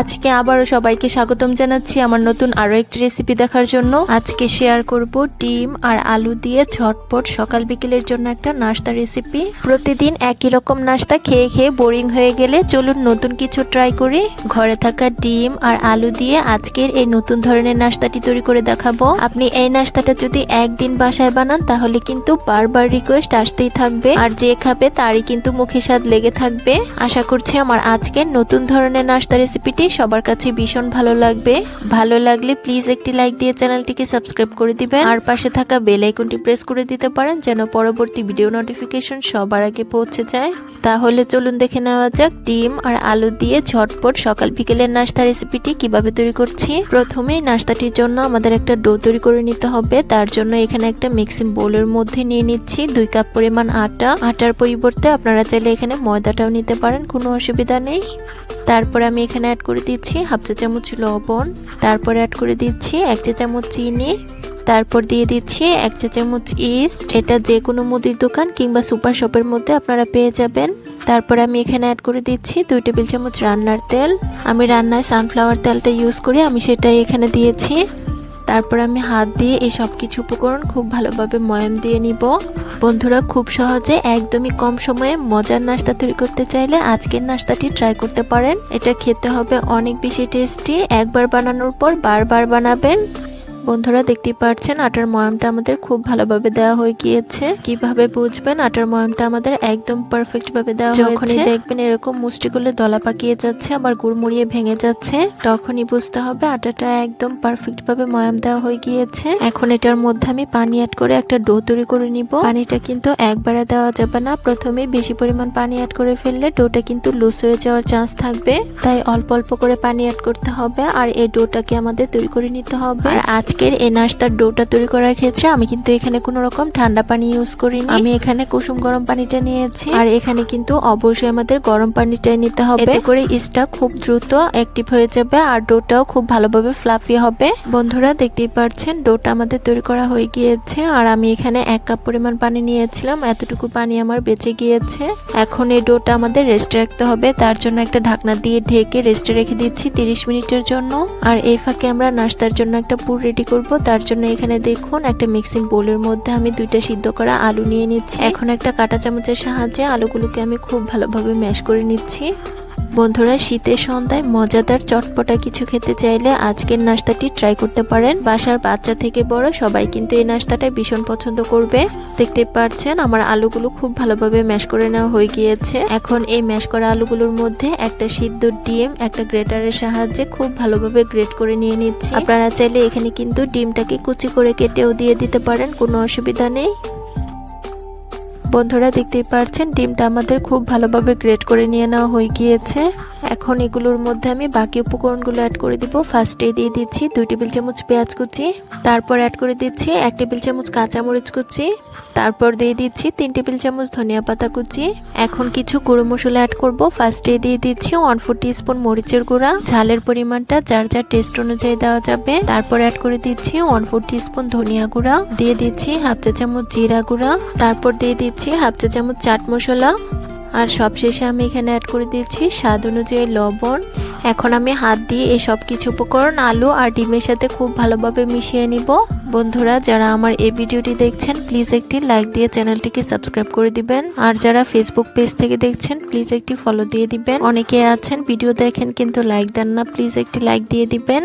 আজকে আবারও সবাইকে স্বাগতম জানাচ্ছি আমার নতুন আরও একটি রেসিপি দেখার জন্য। আজকে শেয়ার করব ডিম আর আলু দিয়ে ঝটপট সকাল বিকেলের জন্য একটা নাস্তা রেসিপি প্রতিদিন একই রকম নাস্তা খেয়ে খেয়ে বোরিং হয়ে গেলে চলুন নতুন কিছু ট্রাই করি। ঘরে থাকা ডিম আর আলু দিয়ে আজকের এই নতুন ধরনের নাস্তাটি তৈরি করে দেখাবো। আপনি এই নাস্তাটা যদি একদিন বাসায় বানান, তাহলে কিন্তু বারবার রিকোয়েস্ট আসতেই থাকবে। আর যে খাবে, তারই কিন্তু মুখে স্বাদ লেগে থাকবে। আশা করছি আমার আজকের নতুন ধরনের নাস্তা রেসিপিটি সবার কাছে ভীষণ ভালো লাগবে। ভালো লাগলে প্লিজ একটি লাইক দিয়ে চ্যানেলটিকে সাবস্ক্রাইব করে দিবেন। আর পাশে থাকা বেল আইকনটি প্রেস করে দিতে পারেন যেন পরবর্তী ভিডিও নোটিফিকেশন সবার আগে পৌঁছে যায়। তাহলে চলুন দেখে নেওয়া যাক ডিম আর আলু দিয়ে ঝটপট সকাল বিকেলের নাস্তা রেসিপিটি কীভাবে তৈরি করছি। প্রথমেই নাস্তাটির জন্য আমাদের একটা ডো তৈরি করে নিতে হবে। তার জন্য এখানে একটা মিক্সিং বোলের মধ্যে নিয়ে নিচ্ছি দুই কাপ পরিমাণ আটা। আটার পরিবর্তে আপনারা চাইলে এখানে ময়দাটাও নিতে পারেন, কোনো অসুবিধা নেই। তারপর আমি এখানে অ্যাড করে দিচ্ছি হাফ চা চামচ লবণ, তারপর অ্যাড করে দিচ্ছি এক চা চামচ চিনি, তারপর দিয়ে দিচ্ছি এক চা চামচ ইস্ট এটা যে কোনো মুদির দোকান কিংবা সুপার শপের মধ্যে আপনারা পেয়ে যাবেন। তারপর আমি এখানে অ্যাড করে দিচ্ছি দুই টেবিল চামচ রান্নার তেল। আমি রান্নায় সানফ্লাওয়ার তেলটা ইউজ করি আমি সেটাই এখানে দিয়েছি। তারপর আমি হাত দিয়ে এই সব কিছু উপকরণ খুব ভালোভাবে ময়াম দিয়ে নিব। বন্ধুরা, খুব সহজে একদমই কম সময়ে মজার নাস্তা তৈরি করতে চাইলে আজকের নাস্তাটি ট্রাই করতে পারেন। এটা খেতে হবে অনেক বেশি টেস্টি একবার বানানোর পর বারবার বানাবেন। বন্ধুরা দেখতে পাচ্ছেন আটার ময়ামটা আমাদের খুব ভালোভাবে দেওয়া হয়ে গিয়েছে। কীভাবে বুঝবেন? আটার ময়ামটা আমাদের একদম পারফেক্ট ভাবে দেওয়া হয়েছে। যখনই দেখবেন এরকম মুষ্টিগুলো দলা পাকিয়ে যাচ্ছে আবার গুড়মুড়িয়ে ভেঙে যাচ্ছে তখনই বুঝতে হবে আটাটা একদম পারফেক্ট ভাবে ময়াম দেওয়া হয়ে গিয়েছে। এখন এটার মধ্যে আমি পানি অ্যাড করে একটা ডো তৈরি করে নিব। পানিটা কিন্তু একবারে দেওয়া যাবে না। প্রথমে বেশি পরিমাণ পানি অ্যাড করে ফেললে ডোটা কিন্তু লুজ হয়ে যাওয়ার চান্স থাকবে। তাই অল্প অল্প করে পানি অ্যাড করতে হবে আর এই ডোটাকে আমাদের তৈরি করে নিতে হবে। আর আজকের এই নাস্তার ডোটা তৈরি করার ক্ষেত্রে আমি কিন্তু এখানে কোনো রকম ঠান্ডা পানি ইউজ করিনি। আমি এখানে কুসুম গরম পানিটা নিয়েছি। আর এখানে কিন্তু অবশ্যই আমাদের গরম পানিটাই নিতে হবে। এতে করে ইস্টটা খুব দ্রুত অ্যাক্টিভ হয়ে যাবে আর ডোটাও খুব ভালোভাবে ফ্লাফি হবে। বন্ধুরা দেখতেই পাচ্ছেন ডোটা আমাদের তৈরি করা হয়ে গিয়েছে। আর আমি এখানে এক কাপ পরিমাণ পানি নিয়েছিলাম। এতটুকু পানি আমার বেঁচে গিয়েছে। এখন এই ডোটা আমাদের রেস্টে রাখতে হবে। তার জন্য একটা ঢাকনা দিয়ে ঢেকে রেস্টে রেখে দিচ্ছি তিরিশ মিনিটের জন্য। আর এই ফাঁকে আমরা নাস্তার জন্য একটা পুর রেডি করব। তার জন্য এখানে দেখুন, একটা মিক্সিং বোলের মধ্যে আমি দুইটা সিদ্ধ করা আলু নিয়ে নিচ্ছি। এখন একটা কাটা চামচের সাহায্যে আলুগুলোকে আমি খুব ভালোভাবে ম্যাশ করে নিচ্ছি। বন্ধুরা, শীতের সন্ধ্যায় মজাদার চটপটা কিছু খেতে চাইলে আজকের নাস্তাটি ট্রাই করতে পারেন। বাসার বাচ্চা থেকে বড় সবাই কিন্তু এই নাস্তাটা ভীষণ পছন্দ করবে। দেখতে পাচ্ছেন, আমার আলুগুলো খুব ভালোভাবে ম্যাশ করে নেওয়া হয়ে গিয়েছে। এখন এই ম্যাশ করা আলুগুলোর মধ্যে একটা সিদ্ধ ডিম, একটা গ্রেটারের সাহায্যে খুব ভালোভাবে গ্রেট করে নিয়ে নিচ্ছি। আপনারা চাইলে এখানে কিন্তু ডিমটাকে কুচি করে কেটেও দিয়ে দিতে পারেন, কোনো অসুবিধা নেই। বন্ধুরা দেখতেই পাচ্ছেন ডিমটা আমাদের খুব ভালোভাবে গ্রেট করে নিয়ে নেওয়া হয়ে গিয়েছে। এখন এগুলোর মধ্যে আমি বাকি উপকরণগুলো অ্যাড করে দিব। ফার্স্টে দিয়ে দিচ্ছি দুই টেবিল চামচ পেঁয়াজ কুচি, তারপর অ্যাড করে দিচ্ছি এক টেবিল চামচ কাঁচামরিচ কুচি, তারপর দিয়ে দিচ্ছি তিন টেবিল চামচ ধনিয়া পাতা কুচি। এখন কিছু গুঁড়ো মশলা অ্যাড করব। ফার্স্টে দিয়ে দিচ্ছি ওয়ান ফোর স্পুন মরিচের গুঁড়া। ঝালের পরিমাণটা যার যার টেস্ট অনুযায়ী দেওয়া যাবে। তারপর অ্যাড করে দিচ্ছি ওয়ান ফোর স্পুন ধনিয়া গুঁড়া। দিয়ে দিচ্ছি হাফ চা চামচ জিরা গুঁড়া। তারপর দিয়ে দিচ্ছি হাফ চা চামচ চাট মশলা। আর সবশেষে আমি এখানে অ্যাড করে দিচ্ছি স্বাদ অনুযায়ী লবণ। এখন আমি হাত দিয়ে এই সব কিছু উপকরণ আলু আর ডিমের সাথে খুব ভালোভাবে মিশিয়ে নিব। বন্ধুরা, যারা আমার এই ভিডিওটি দেখছেন প্লিজ একটি লাইক দিয়ে চ্যানেলটিকে সাবস্ক্রাইব করে দিবেন। আর যারা ফেসবুক পেজ থেকে দেখছেন প্লিজ একটি ফলো দিয়ে দিবেন। অনেকে আছেন ভিডিও দেখেন কিন্তু লাইক দেন না প্লিজ একটি লাইক দিয়ে দিবেন।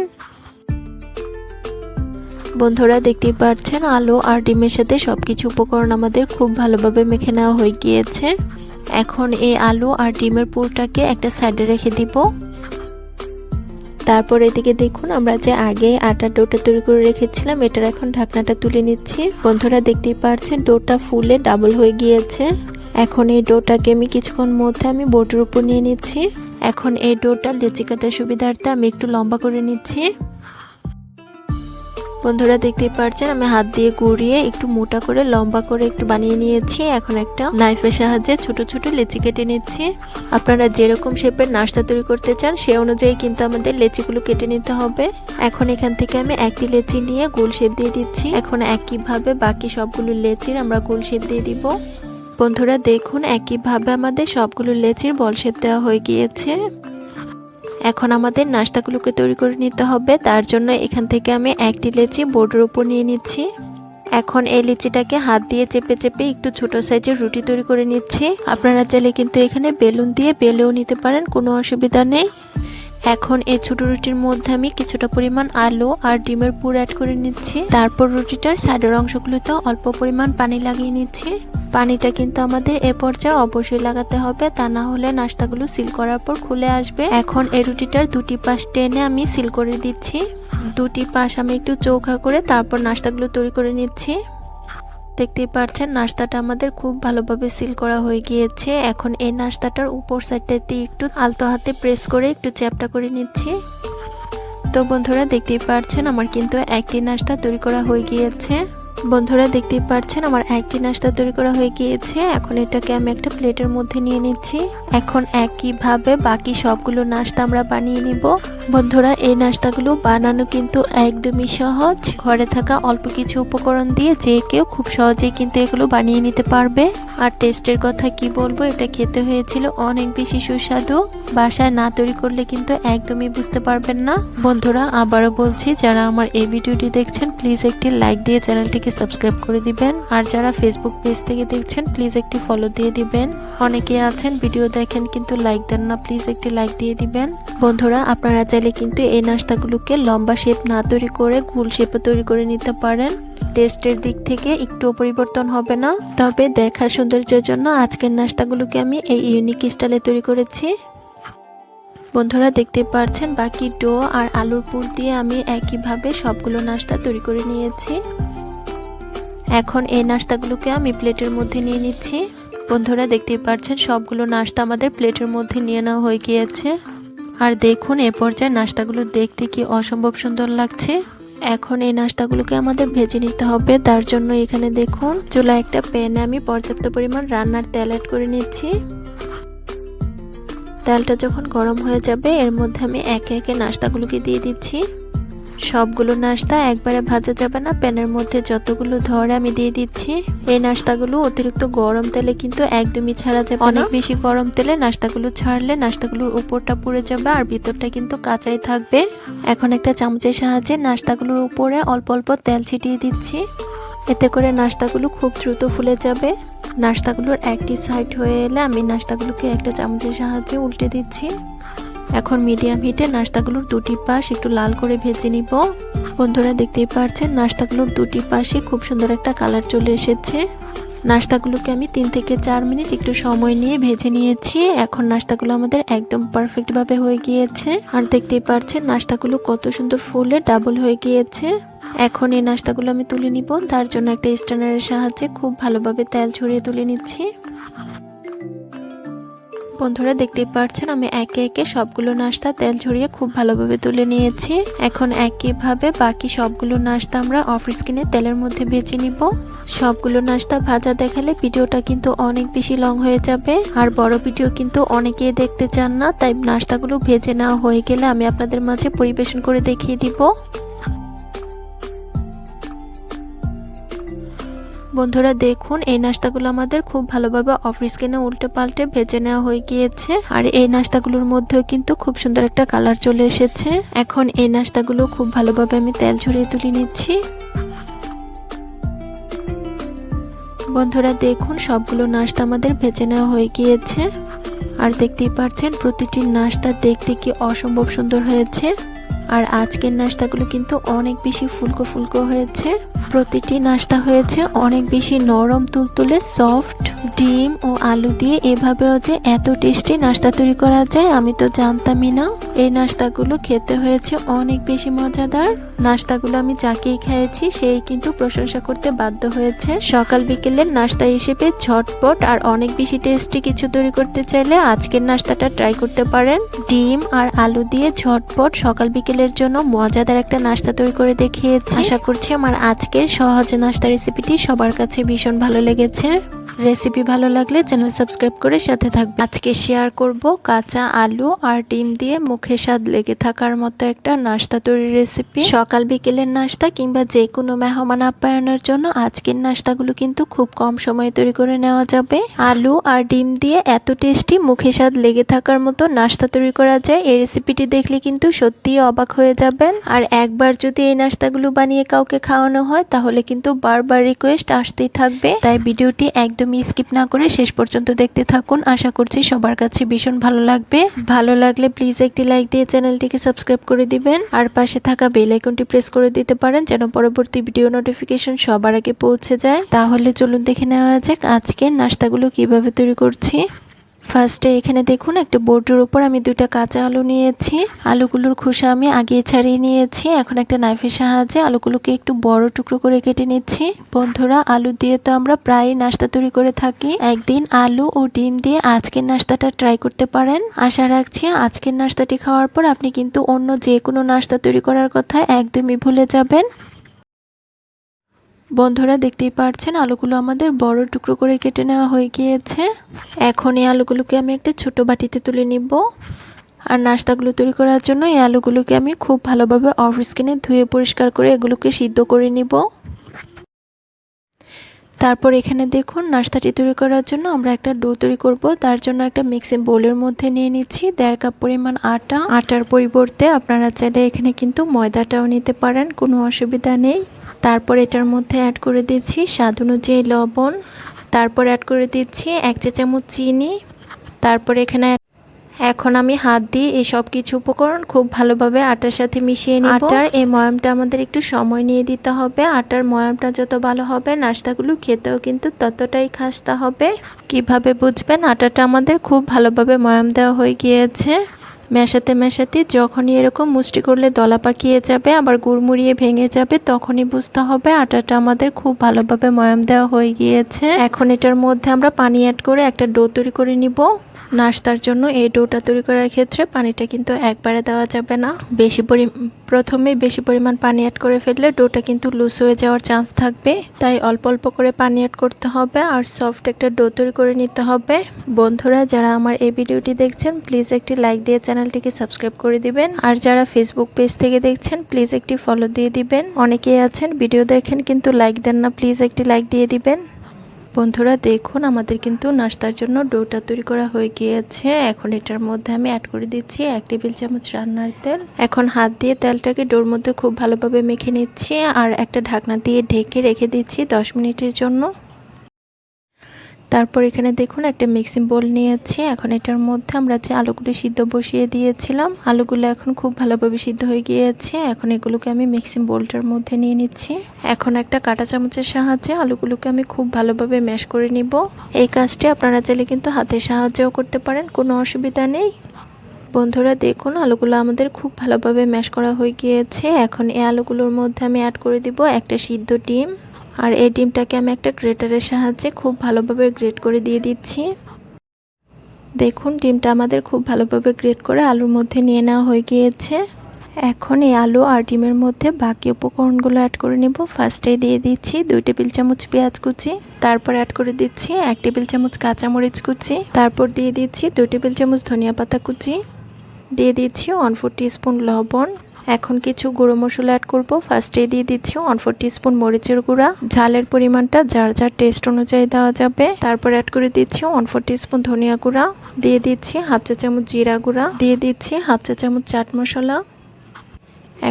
বন্ধুরা দেখতেই পাচ্ছেন, আলু আর ডিমের সাথে সবকিছু উপকরণ আমাদের খুব ভালোভাবে মেখে নেওয়া হয়ে গিয়েছে। এখন এই আলু আর ডিমের পুরটাকে একটা সাইডে রেখে দিব। তারপর এদিকে দেখুন, আমরা যে আগে আটার ডোটা তৈরি করে রেখেছিলাম, এটার এখন ঢাকনাটা তুলে নিচ্ছি। বন্ধুরা দেখতেই পাচ্ছেন, ডোটা ফুলে ডাবল হয়ে গিয়েছে। এখন এই ডোটাকে আমি কিছুক্ষণ মধ্যে আমি বোটের উপর নিয়ে নিচ্ছি। এখন এই ডোটা লেচি কাটার সুবিধার্থে আমি একটু লম্বা করে নিচ্ছি। বন্ধুরা দেখতেই পাচ্ছেন আমি হাত দিয়ে গুড়িয়ে একটু মোটা করে, লম্বা করে একটু বানিয়ে নিয়েছি। এখন একটা নাইফের সাহায্যে ছোট ছোট লেচি কেটে নিচ্ছি। আপনারা যেরকম শেপের নাস্তা তৈরি করতে চান, সে অনুযায়ী কিন্তু আমাদের লেচিগুলো কেটে নিতে হবে। এখন এখান থেকে আমি একটি লেচি নিয়ে গোল শেপ দিয়ে দিচ্ছি। এখন একইভাবে বাকি সবগুলো লেচির আমরা গোল শেপ দিয়ে দিব। বন্ধুরা দেখুন, একইভাবে আমাদের সবগুলো লেচির বল শেপ দেওয়া হয়ে গিয়েছে। এখন আমাদের নাস্তাগুলোকে তৈরি করে নিতে হবে। তার জন্য এখান থেকে আমি একটি লেচি বোর্ডের উপর নিয়ে নিচ্ছি। এখন এই লিচিটাকে হাত দিয়ে চেপে চেপে একটু ছোট সাইজের রুটি তৈরি করে নিচ্ছি। আপনারা চাইলে কিন্তু এখানে বেলুন দিয়ে বেলেও নিতে পারেন, কোনো অসুবিধা নেই। এখন এই ছোট রুটির মধ্যে আমি কিছুটা পরিমাণ আলু আর ডিমের পুর অ্যাড করে নিচ্ছি। তারপর রুটিটার সাইডের অংশগুলোতে অল্প পরিমাণ পানি লাগিয়ে নিচ্ছি। পানিটা কিন্তু আমাদের এ পর্যায়ে অবশ্যই লাগাতে হবে, তা না হলে নাস্তাগুলো সিল করার পর খুলে আসবে। এখন এই রুটিটার দুটি পাশ টেনে আমি সিল করে দিচ্ছি। দুটি পাশ আমি একটু চৌখা করে তারপর নাস্তাগুলো তৈরি করে নিচ্ছি। দেখতেই পাচ্ছেন নাস্তাটা আমাদের খুব ভালোভাবে সিল করা হয়ে গিয়েছে। এখন এই নাস্তাটার উপর সাইডটাতে একটু আলতো হাতে প্রেস করে একটু চ্যাপটা করে নিচ্ছি। তো বন্ধুরা, দেখতেই পাচ্ছেন আমার কিন্তু একটি নাস্তা তৈরি করা হয়ে গিয়েছে। বন্ধুরা, দেখতেই পাচ্ছেন আমার একটি নাস্তা তৈরি করা হয়ে গিয়েছে। এখন এটাকে আমি একটা প্লেটের মধ্যে নিয়ে নিচ্ছি। এখন একইভাবে বাকি সবগুলো নাস্তা আমরা বানিয়ে নিব। বন্ধুরা, এই নাস্তাগুলো বানানো কিন্তু একদমই সহজ। ঘরে থাকা অল্প কিছু উপকরণ দিয়ে যে কেউ খুব সহজেই কিন্তু এগুলো বানিয়ে নিতে পারবে। আর টেস্টের কথা কি বলব, এটা খেতে হয়েছিল অনেক বেশি সুস্বাদু। বাসায় না তৈরি করলে কিন্তু একদমই বুঝতে পারবেন না। বন্ধুরা, আবারও বলছি, যারা আমার এই ভিডিওটি দেখছেন, প্লিজ একটি লাইক দিয়ে চ্যানেলটিকে সাবস্ক্রাইব করে দিবেন। আর যারা ফেসবুক পেজ থেকে দেখছেন, প্লিজ একটি ফলো দিয়ে দিবেন। অনেকে আছেন, ভিডিও দেখেন কিন্তু লাইক দেন না, প্লিজ একটি লাইক দিয়ে দিবেন। বন্ধুরা, আপনারা চাইলে কিন্তু এই নাস্তাগুলোকে লম্বা শেপ না তৈরি করে, গোল শেপে তৈরি করে নিতে পারেন। টেস্টের দিক থেকে একটু পরিবর্তন হবে না। তবে দেখার সৌন্দর্যের জন্য আজকের নাস্তাগুলোকে আমি এই ইউনিক স্টাইলে তৈরি করেছি। বন্ধুরা, দেখতে পাচ্ছেন বাকি ডো আর আলুর পুর দিয়ে আমি একইভাবে সবগুলো নাস্তা তৈরি করে নিয়েছি। এখন এই নাস্তাগুলোকে আমি প্লেটের মধ্যে নিয়ে নিচ্ছি। বন্ধুরা, দেখতেই পাচ্ছেন সবগুলো নাস্তা আমাদের প্লেটের মধ্যে নিয়ে নেওয়া হয়ে গিয়েছে। আর দেখুন, এ পর্যায়ে নাস্তাগুলো দেখতে কি অসম্ভব সুন্দর লাগছে। এখন এই নাস্তাগুলোকে আমাদের ভেজে নিতে হবে। তার জন্য এখানে দেখুন চুলা একটা প্যানে আমি পর্যাপ্ত পরিমাণ রান্নার তেল অ্যাড করে নিচ্ছি। তেলটা যখন গরম হয়ে যাবে, এর মধ্যে আমি একে একে নাস্তাগুলোকে দিয়ে দিচ্ছি। সবগুলো নাস্তা একবারে ভাজা যাবে না প্যানের মধ্যে যতগুলো ধরে আমি দিয়ে দিচ্ছি। এই নাস্তাগুলো অতিরিক্ত গরম তেলে কিন্তু একদমই ছাড়া যাবে অনেক বেশি গরম তেলে নাস্তাগুলো ছাড়লে নাস্তাগুলোর উপরটা পুড়ে যাবে আর ভিতরটা কিন্তু কাঁচাই থাকবে। এখন একটা চামচের সাহায্যে নাস্তাগুলোর উপরে অল্প অল্প তেল ছিটিয়ে দিচ্ছি। এতে করে নাস্তাগুলো খুব দ্রুত ফুলে যাবে। নাস্তাগুলোর একটি সাইড হয়ে এলে আমি নাস্তাগুলোকে একটা চামচের সাহায্যে উল্টে দিচ্ছি। এখন মিডিয়াম হিটে নাস্তাগুলোর দুটি পাশ একটু লাল করে ভেজে নিব। বন্ধুরা দেখতেই পারছেন নাস্তাগুলোর দুটি পাশে খুব সুন্দর একটা কালার চলে এসেছে। নাস্তাগুলোকে আমি তিন থেকে চার মিনিট একটু সময় নিয়ে ভেজে নিয়েছি। এখন নাস্তাগুলো আমাদের একদম পারফেক্টভাবে হয়ে গিয়েছে। আর দেখতেই পারছেন নাস্তাগুলো কত সুন্দর ফুলে ডাবল হয়ে গিয়েছে। এখন এই নাস্তাগুলো আমি তুলে নিব। তার জন্য একটা স্ট্যান্ডারের সাহায্যে খুব ভালোভাবে তেল ছড়িয়ে তুলে নিচ্ছি। বন্ধুরা দেখতেই পাচ্ছেন আমি একে একে সবগুলো নাস্তা তেল ঝরিয়ে খুব ভালোভাবে তুলে নিয়েছি। এখন একইভাবে বাকি সবগুলো নাস্তা আমরা অফ স্কিনে তেলের মধ্যে ভেজে নিব। সবগুলো নাস্তা ভাজা দেখালে ভিডিওটা কিন্তু অনেক বেশি লং হয়ে যাবে, আর বড় ভিডিও কিন্তু অনেকেই দেখতে চান না, তাই নাস্তাগুলো ভেজে নেওয়া হয়ে গেলে আমি আপনাদের মাঝে পরিবেশন করে দেখিয়ে দিব। বন্ধুরা দেখুন, এই নাস্তাগুলো আমাদের খুব ভালোভাবে অফ স্কিনে উল্টে পাল্টে ভেজে নেওয়া হয়ে গিয়েছে। আর এই নাস্তাগুলোর মধ্যেও কিন্তু খুব সুন্দর একটা কালার চলে এসেছে। এখন এই নাস্তাগুলো খুব ভালোভাবে আমি তেল ঝরিয়ে তুলে নিচ্ছি। বন্ধুরা দেখুন, সবগুলো নাস্তা আমাদের ভেজে নেওয়া হয়ে গিয়েছে। আর দেখতেই পাচ্ছেন, প্রতিটি নাস্তা দেখতে কি অসম্ভব সুন্দর হয়েছে। আর আজকের নাস্তাগুলো কিন্তু অনেক বেশি ফুলকো ফুলকো হয়েছে। প্রতিটি নাস্তা হয়েছে অনেক বেশি নরম, তুলতুলে সফট ডিম ও আলু দিয়ে। এভাবেও যে এত টেস্টি নাস্তা তৈরি করা যায়, আমি তো জানতামই না। এই নাস্তাগুলো খেতে হয়েছে অনেক বেশি মজাদার। নাস্তাগুলো আমি যাকেই খেয়েছি সেই কিন্তু প্রশংসা করতে বাধ্য হয়েছে। সকাল বিকেলের নাস্তা হিসেবে ঝটপট আর অনেক বেশি টেস্টি কিছু তৈরি করতে চাইলে আজকের নাস্তাটা ট্রাই করতে পারেন। ডিম আর আলু দিয়ে ঝটপট সকাল বিকেলের জন্য মজাদার একটা নাস্তা তৈরি করে দেখিয়েছি। আশা করছি আমার আজকের সহজ নাস্তা রেসিপিটি সবার কাছে ভীষণ ভালো লেগেছে। রেসিপি ভালো লাগলে চ্যানেল সাবস্ক্রাইব করে সাথে থাকবে। আজকে শেয়ার করব কাঁচা আলু আর ডিম দিয়ে মুখে স্বাদ লেগে থাকার মতো একটা নাস্তা তৈরির রেসিপি সকাল বিকেলের নাস্তা কিংবা যে কোনো মেহমান আপ্যায়নের জন্য আজকের নাস্তাগুলো কিন্তু খুব কম সময়ে তৈরি করে নেওয়া যাবে। আলু আর ডিম দিয়ে এত টেস্টি মুখে স্বাদ লেগে থাকার মতো নাস্তা তৈরি করা যায়, এই রেসিপিটি দেখলে কিন্তু সত্যিই অবাক হয়ে যাবেন। আর একবার যদি এই নাস্তাগুলো বানিয়ে কাউকে খাওয়ানো হয়, তাহলে কিন্তু বারবার রিকোয়েস্ট আসতেই থাকবে। তাই ভিডিওটি একদমই স্কিপ না করে শেষ পর্যন্ত দেখতে থাকুন। আশা করছি সবার কাছে ভীষণ ভালো লাগবে। ভালো লাগলে প্লিজ একটি লাইক দিয়ে চ্যানেলটিকে সাবস্ক্রাইব করে দিবেন। আর পাশে থাকা বেল আইকনটি প্রেস করে দিতে পারেন যেন পরবর্তী ভিডিও নোটিফিকেশন সবার আগে পৌঁছে যায়। তাহলে চলুন দেখে নেওয়া যাক আজকের নাস্তাগুলো কীভাবে তৈরি করছি। ফার্স্টে এখানে দেখুন, একটা বোর্ডের উপর আমি দুইটা কাঁচা আলু নিয়েছি। আলুগুলোর খোসা আমি আগে ছাড়িয়ে নিয়েছি। এখন একটা নাইফের সাহায্যে আলুগুলোকে একটু বড় টুকরো করে কেটে নিচ্ছি। বন্ধুরা, আলু দিয়ে তো আমরা প্রায় নাস্তা তৈরি করে থাকি। একদিন আলু ও ডিম দিয়ে আজকের নাস্তাটা ট্রাই করতে পারেন। আশা রাখছি আজকের নাস্তাটি খাওয়ার পর আপনি কিন্তু অন্য যে কোনো নাস্তা তৈরি করার কথা একদমই ভুলে যাবেন। বন্ধুরা দেখতেই পারছেন, আলুগুলো আমাদের বড় টুকরো করে কেটে নেওয়া হয়ে গিয়েছে। এখন এই আলুগুলোকে আমি একটা ছোট বাটিতে তুলে নিব। আর নাস্তাগুলো তৈরি করার জন্য এই আলুগুলোকে আমি খুব ভালোভাবে অফ স্কিনে ধুয়ে পরিষ্কার করে এগুলোকে সিদ্ধ করে নিব। তারপর এখানে দেখুন নাস্তাটি তৈরি করার জন্য আমরা একটা ডো তৈরি করব। তার জন্য একটা মিক্সিং বোলের মধ্যে নিয়ে নিচ্ছি। দেড় কাপ পরিমাণ আটা। আটার পরিবর্তে আপনারা চাইলে এখানে কিন্তু ময়দাটাও নিতে পারেন, কোনো অসুবিধা নেই। তারপর এটার মধ্যে অ্যাড করে দিচ্ছি স্বাদ অনুযায়ী লবণ। তারপর অ্যাড করে দিচ্ছি এক চা চামচ চিনি। তারপর এখানে এখন আমি হাত দিয়ে এই সব কিছু উপকরণ খুব ভালোভাবে আটার সাথে মিশিয়ে নিব। আটার? এই ময়ামটা আমাদের একটু সময় নিয়ে দিতে হবে। আটার ময়ামটা যত ভালো হবে নাস্তাগুলো খেতেও কিন্তু ততটাই খাস্তা হবে। কীভাবে বুঝবেন? আটাটা আমাদের খুব ভালোভাবে ময়াম দেওয়া হয়ে গিয়েছে। মেশাতে মেশাতে যখনই এরকম মুষ্টি করলে দলা পাকিয়ে যাবে আবার গুড়মুড়িয়ে ভেঙে যাবে তখনই বুঝতে হবে আটাটা আমাদের খুব ভালোভাবে ময়াম দেওয়া হয়ে গিয়েছে। এখন এটার মধ্যে আমরা পানি অ্যাড করে একটা ডো তৈরি করে নিব। নাস্তার জন্য এই ডোটা তৈরি করার ক্ষেত্রে পানিটা কিন্তু একবারে দেওয়া যাবে না। বেশি পরি, প্রথমে বেশি পরিমাণ পানি অ্যাড করে ফেললে ডোটা কিন্তু লুজ হয়ে যাওয়ার চান্স থাকবে। তাই অল্প অল্প করে পানি অ্যাড করতে হবে আর সফট একটা ডো তৈরি করে নিতে হবে। বন্ধুরা, যারা আমার এই ভিডিওটি দেখছেন প্লিজ একটি লাইক দিয়ে চ্যানেলটিকে সাবস্ক্রাইব করে দিবেন। আর যারা ফেসবুক পেজ থেকে দেখছেন প্লিজ একটি ফলো দিয়ে দিবেন। অনেকেই আছেন ভিডিও দেখেন, কিন্তু লাইক দেন না প্লিজ একটি লাইক দিয়ে দিবেন। বন্ধুরা, দেখুন, আমাদের কিন্তু নাস্তার জন্য ডোটা তৈরি করা হয়ে গিয়েছে। এখন এটার মধ্যে আমি অ্যাড করে দিচ্ছি এক টেবিল চামচ রান্নার তেল। এখন হাত দিয়ে তেলটাকে ডোর মধ্যে খুব ভালোভাবে মেখে নিচ্ছি আর একটা ঢাকনা দিয়ে ঢেকে রেখে দিচ্ছি দশ মিনিটের জন্য। তারপর এখানে দেখুন একটা মিক্সিং বোল নিয়েছি। এখন এটার মধ্যে আমরা যে আলুগুলো সিদ্ধ বসিয়ে দিয়েছিলাম, আলুগুলো এখন খুব ভালোভাবে সিদ্ধ হয়ে গিয়েছে। এখন এগুলোকে আমি মিক্সিং বোলটার মধ্যে নিয়ে নিচ্ছি। এখন একটা কাঁটা চামচের সাহায্যে আলুগুলোকে আমি খুব ভালোভাবে ম্যাশ করে নিব। এই কাজটি আপনারা চাইলে কিন্তু হাতের সাহায্যও করতে পারেন, কোনো অসুবিধা নেই। বন্ধুরা, দেখুন আলুগুলো আমাদের খুব ভালোভাবে ম্যাশ করা হয়ে গিয়েছে। এখন এই আলুগুলোর মধ্যে আমি অ্যাড করে দিব একটা সিদ্ধ ডিম। আর এই ডিমটাকে আমি একটা গ্রেটারের সাহায্যে খুব ভালোভাবে গ্রেট করে দিয়ে দিচ্ছি। দেখুন, ডিমটা আমাদের খুব ভালোভাবে গ্রেট করে আলুর মধ্যে নিয়ে নেওয়া হয়ে গিয়েছে। এখন এই আলু আর ডিমের মধ্যে বাকি উপকরণগুলো অ্যাড করে নেব। ফার্স্টে দিয়ে দিচ্ছি দুই টেবিল চামচ পেঁয়াজ কুচি, তারপর অ্যাড করে দিচ্ছি এক টেবিল চামচ কাঁচামরিচ কুচি, তারপর দিয়ে দিচ্ছি দুই টেবিল চামচ ধনিয়া পাতা কুচি, দিয়ে দিচ্ছি ওয়ান ফোর স্পুন লবণ এখন কিছু গুঁড়ো মশলা অ্যাড করব। ফার্স্টে দিয়ে দিচ্ছি ওয়ান ফোর স্পুন মরিচের গুঁড়া। ঝালের পরিমাণটা যার যার টেস্ট অনুযায়ী দেওয়া যাবে। তারপর অ্যাড করে দিচ্ছি ওয়ান ফোর স্পুন ধনিয়া গুঁড়া। দিয়ে দিচ্ছি হাফ চা চামচ জিরা গুঁড়া। দিয়ে দিচ্ছি হাফ চা চামচ চাট মশলা।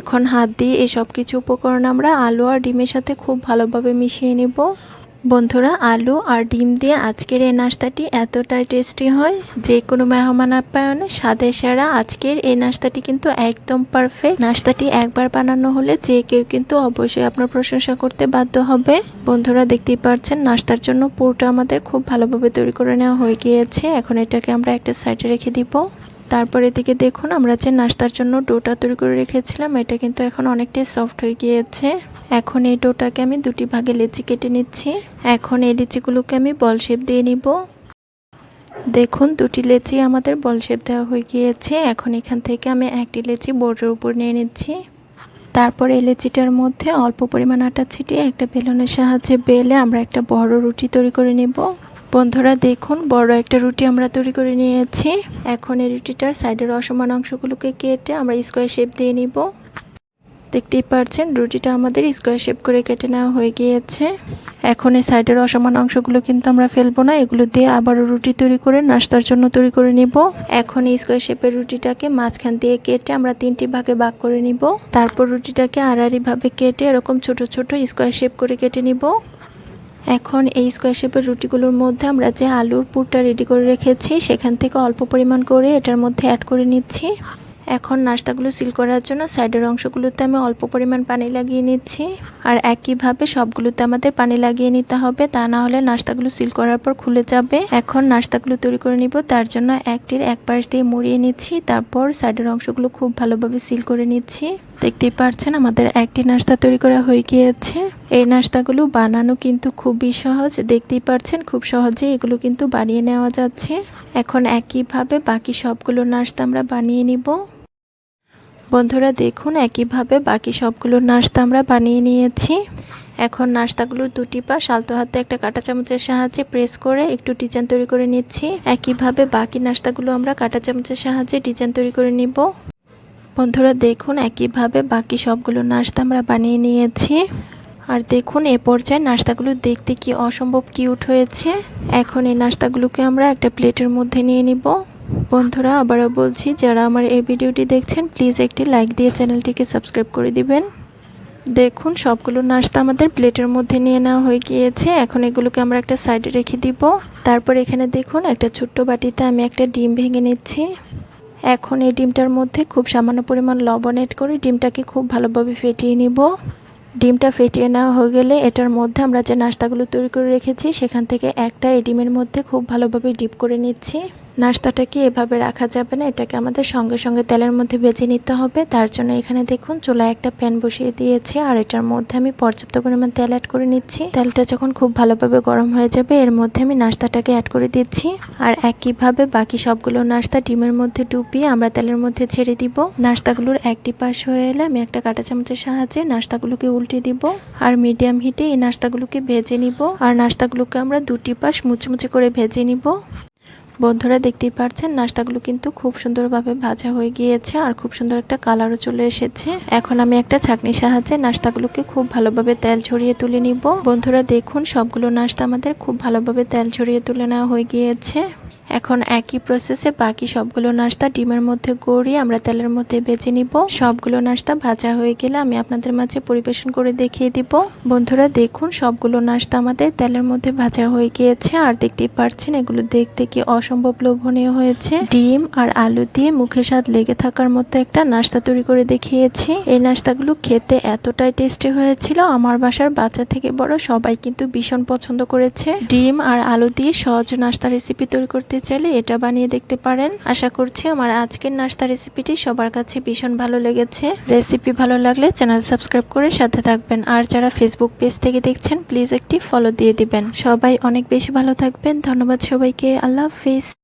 এখন হাত দিয়ে এই কিছু উপকরণ আমরা আলু আর ডিমের সাথে খুব ভালোভাবে মিশিয়ে নিব। বন্ধুরা, আলু আর ডিম দিয়ে আজকের এই নাস্তাটি এতটাই টেস্টি হয় যে কোনো মেহমান আপ্যায়নে স্বাদে সেরা আজকের এই নাস্তাটি কিন্তু একদম পারফেক্ট নাস্তাটি একবার বানানো হলে যে কেউ কিন্তু অবশ্যই আপনার প্রশংসা করতে বাধ্য হবে। বন্ধুরা, দেখতেই পাচ্ছেন নাস্তার জন্য পুরোটা আমাদের খুব ভালোভাবে তৈরি করে নেওয়া হয়ে গিয়েছে। এখন এটাকে আমরা একটা সাইডে রেখে দিব। তারপর এদিকে দেখুন, আমরা যে নাস্তার জন্য ডোটা তৈরি করে রেখেছিলাম, এটা কিন্তু এখন অনেকটাই সফট হয়ে গিয়েছে। এখন এই ডোটাকে আমি দুটি ভাগে লেচি কেটে নিচ্ছি। এখন এই লিচিগুলোকে আমি বল শেপ দিয়ে নিব। দেখুন, দুটি লেচি আমাদের বল শেপ দেওয়া হয়ে গিয়েছে। এখন এখান থেকে আমি একটি লেচি বোর্ডের উপর নিয়ে নিচ্ছি। তারপর এই লেচিটার মধ্যে অল্প পরিমাণ আটা ছিটিয়ে একটা বেলনের সাহায্যে বেলে আমরা একটা বড় রুটি তৈরি করে নেব। বন্ধুরা, দেখুন, বড় একটা রুটি আমরা তৈরি করে নিয়েছি। এখন এই রুটিটার সাইডের অসমান অংশগুলোকে কেটে আমরা স্কোয়ার শেপ দিয়ে নিব। দেখতেই পারছেন, রুটিটা আমাদের স্কোয়ার শেপ করে কেটে নেওয়া হয়ে গিয়েছে। এখন এই সাইডের অসমান অংশগুলো কিন্তু আমরা ফেলব না, এগুলো দিয়ে আবারও রুটি তৈরি করে, নাস্তার জন্য তৈরি করে নিব। এখন এই স্কোয়ার শেপের রুটিটাকে মাঝখান দিয়ে কেটে আমরা তিনটি ভাগে ভাগ করে নিব। তারপর রুটিটাকে আড়াআড়ি ভাবে কেটে এরকম ছোট ছোট স্কোয়ার শেপ করে কেটে নিব। এখন এই স্কোয়ার শেপের রুটিগুলোর মধ্যে আমরা যে আলুর পুরটা রেডি করে রেখেছি, সেখান থেকে অল্প পরিমাণ করে এটার মধ্যে অ্যাড করে নিচ্ছি। এখন নাস্তাগুলো সিল করার জন্য সাইডের অংশগুলোতে আমি অল্প পরিমাণ পানি লাগিয়ে নিচ্ছি। আর একইভাবে সবগুলোতে আমাদের পানি লাগিয়ে নিতে হবে, তা না হলে নাস্তাগুলো সিল করার পর খুলে যাবে। এখন নাস্তাগুলো তৈরি করে নিব, তার জন্য একটির এক পাশ দিয়ে মুড়িয়ে নিচ্ছি, তারপর সাইডের অংশগুলো খুব ভালোভাবে সিল করে নিচ্ছি। দেখতেই পারছেন, আমাদের একটি নাস্তা তৈরি করা হয়ে গিয়েছে। এই নাস্তাগুলো বানানো কিন্তু খুবই সহজ, দেখতেই পারছেন, খুব সহজে এগুলো কিন্তু বানিয়ে নেওয়া যাচ্ছে। এখন একইভাবে বাকি সবগুলো নাস্তা আমরা বানিয়ে নিব। বন্ধুরা, দেখুন একইভাবে বাকি সবগুলো নাস্তা আমরা বানিয়ে নিয়েছি। এখন নাস্তাগুলোর দুটি পা আলতো হাতে একটা কাঁটা চামচের সাহায্যে প্রেস করে একটু ডিজাইন তৈরি করে নিচ্ছি। একইভাবে বাকি নাস্তাগুলো আমরা কাঁটা চামচের সাহায্যে ডিজাইন তৈরি করে নিব। বন্ধুরা, দেখুন একইভাবে বাকি সবগুলো নাস্তা আমরা বানিয়ে নিয়েছি। আর দেখুন এ পর্যায়ে নাস্তাগুলো দেখতে কি অসম্ভব কিউট হয়েছে। এখন এই নাস্তাগুলোকে আমরা একটা প্লেটের মধ্যে নিয়ে নিব। বন্ধুরা, আবারও বলছি, যারা আমার এই ভিডিওটি দেখছেন প্লিজ একটি লাইক দিয়ে চ্যানেলটিকে সাবস্ক্রাইব করে দিবেন। দেখুন, সবগুলো নাস্তা আমাদের প্লেটের মধ্যে নিয়ে নেওয়া হয়ে গিয়েছে। এখন এগুলোকে আমরা একটা সাইডে রেখে দিব। তারপর এখানে দেখুন, একটা ছোট্ট বাটিতে আমি একটা ডিম ভেঙে নিচ্ছি। এখন এই ডিমটার মধ্যে খুব সামান্য পরিমাণ লবণ এড করে ডিমটাকে খুব ভালোভাবে ফেটিয়ে নিব। ডিমটা ফেটিয়ে নেওয়া হয়ে গেলে এটার মধ্যে আমরা যে নাস্তাগুলো তৈরি করে রেখেছি, সেখান থেকে একটা এই ডিমের মধ্যে খুব ভালোভাবে ডিপ করে নিচ্ছি। নাস্তাটাকে এভাবে রাখা যাবে না? এটাকে আমাদের সঙ্গে সঙ্গে তেলের মধ্যে ভেজে নিতে হবে। তার জন্য এখানে দেখুন, চুলায় একটা প্যান বসিয়ে দিয়েছি আর এটার মধ্যে আমি পর্যাপ্ত পরিমাণ তেল অ্যাড করে নিচ্ছি। তেলটা যখন খুব ভালোভাবে গরম হয়ে যাবে, এর মধ্যে আমি নাস্তাটাকে অ্যাড করে দিচ্ছি। আর একইভাবে বাকি সবগুলো নাস্তা ডিমের মধ্যে ডুবিয়ে আমরা তেলের মধ্যে ছেড়ে দিব। নাস্তাগুলোর একটি পাশ হয়ে এলে আমি একটা কাঁটা চামচের সাহায্যে নাস্তাগুলোকে উল্টে দিব। আর মিডিয়াম হিটে এই নাস্তাগুলোকে ভেজে নিব। আর নাস্তাগুলোকে আমরা দুটি পাশ মুচমুচে করে ভেজে নিব। বন্ধুরা দেখতেই পারছেন, নাস্তাগুলো কিন্তু খুব সুন্দরভাবে ভাজা হয়ে গিয়েছে আর খুব সুন্দর একটা কালারও চলে এসেছে। এখন আমি একটা ছাঁকনির সাহায্যে নাস্তাগুলোকে খুব ভালোভাবে তেল ছড়িয়ে তুলে নিব। বন্ধুরা দেখুন, সবগুলো নাস্তা আমাদের খুব ভালোভাবে তেল ছড়িয়ে তুলে নেওয়া হয়ে গিয়েছে। এখন একই প্রসেসে বাকি সবগুলো নাস্তা ডিমের মধ্যে গড়িয়ে আমরা তেলের মধ্যে বেজে নিব। সবগুলো নাস্তা ভাজা হয়ে গেলে আমি আপনাদের মাঝে পরিবেশন করে দেখিয়ে দিব। বন্ধুরা, দেখুন, সবগুলো নাস্তা আমাদের তেলের মধ্যে ভাজা হয়ে গিয়েছে। আর দেখতেই পারছেন, এগুলো দেখতে কি অসম্ভব লোভনীয় হয়েছে। ডিম আর আলু দিয়ে মুখে স্বাদ লেগে থাকার মতো একটা নাস্তা তৈরি করে দেখিয়েছি। এই নাস্তাগুলো খেতে এতটাই টেস্টি হয়েছিল, আমার বাসার বাচ্চা থেকে বড় সবাই কিন্তু ভীষণ পছন্দ করেছে। ডিম আর আলু দিয়ে সহজ নাস্তা রেসিপি তৈরি করতে চাইলে এটা বানিয়ে দেখতে পারেন। আশা করছি আমার আজকের নাস্তা রেসিপিটি সবার কাছে ভীষণ ভালো লেগেছে। রেসিপি ভালো লাগলে চ্যানেল সাবস্ক্রাইব করে সাথে থাকবেন। আর যারা ফেসবুক পেজ থেকে দেখছেন প্লিজ একটি ফলো দিয়ে দিবেন। সবাই অনেক বেশি ভালো থাকবেন। ধন্যবাদ সবাইকে। আল্লাহ হাফিজ।